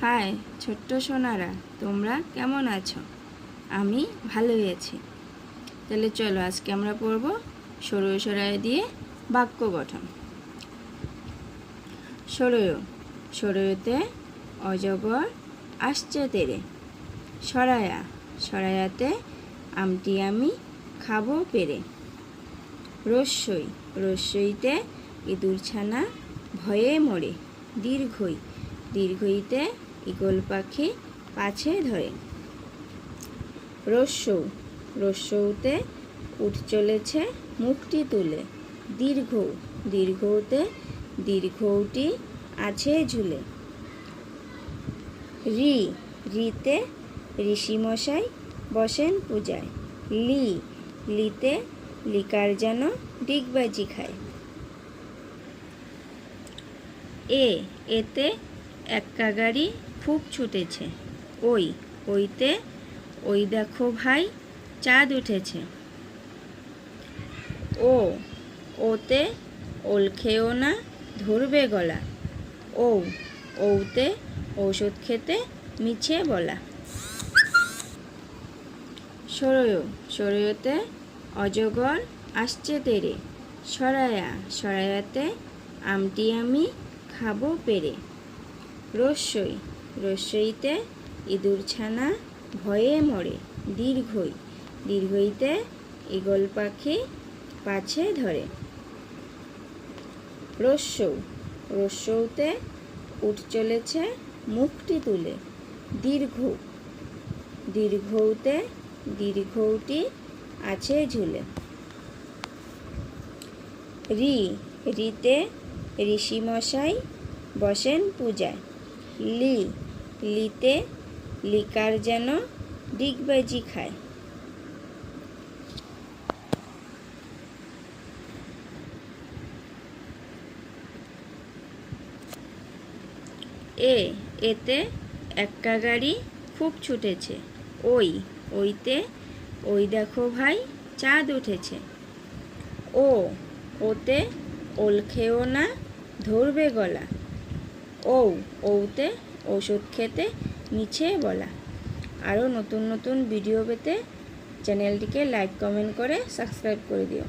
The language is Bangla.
হাই, ছোট্ট সোনারা, তোমরা কেমন আছো? আমি ভালোই আছি। তাহলে চলো, আজকে আমরা পড়ব সরয় সরায় দিয়ে বাক্য গঠন। সরয় সরয়তে অজগর আসছে তেরে। সরায়া, সরায়াতে আমটি আমি খাব পেরে। রস্যই, রস্যইতে ইঁদুর ছানা ভয়ে মরে। দীর্ঘই, দীর্ঘইতে ইগল পাখি পাছে ধরে। রস্যৌ রস্যৌতে উঠ চলেছে মুখটি তুলে। দীর্ঘ দীর্ঘতে দীর্ঘটি আছে ঝুলে। রি, রিতে ঋষিমশাই বসেন পূজায়। লি, লিতে লিকার যেন ডিগবাজি খায়। এ, এতে এক্কা গাড়ি খুব ছুটেছে। ওই, ওইতে, ওই দেখো ভাই, চাঁদ উঠেছে। ও, ওতে, ওল খেও না, ধরবে গলা। ও ওতে ঔষধ খেতে মিছে বলা। সরয়, সরয়তে অজগর আসছে তেরে। সরায়া, সরায়াতে আমটি আমি খাব পেরে। রস্যই। রস্যইতে ইঁদুর ছানা ভয়ে মরে, দীর্ঘই। দীর্ঘইতে ইগল পাখি পাছে ধরে। রস্যৌ রস্যৌতে উঠ চলেছে, মুখটি তুলে। দীর্ঘ দীর্ঘৌতে দীর্ঘটি আছে ঝুলে। রি। রিতে ঋষিমশাই বসেন পূজায়। লি, লিতে লিকার যেন ডিগবাজি খায়। এ, এতে একটা গাড়ি খুব ছুটেছে। ওই, ওইতে, ওই দেখো ভাই, চাঁদ উঠেছে। ও, ওতে ওল খেও না, ধরবে গলা। ও ঔতে ঔষধ খেতে মিছে বলা। আরও নতুন নতুন ভিডিও পেতে চ্যানেলটিকে লাইক, কমেন্ট করে সাবস্ক্রাইব করে দিও।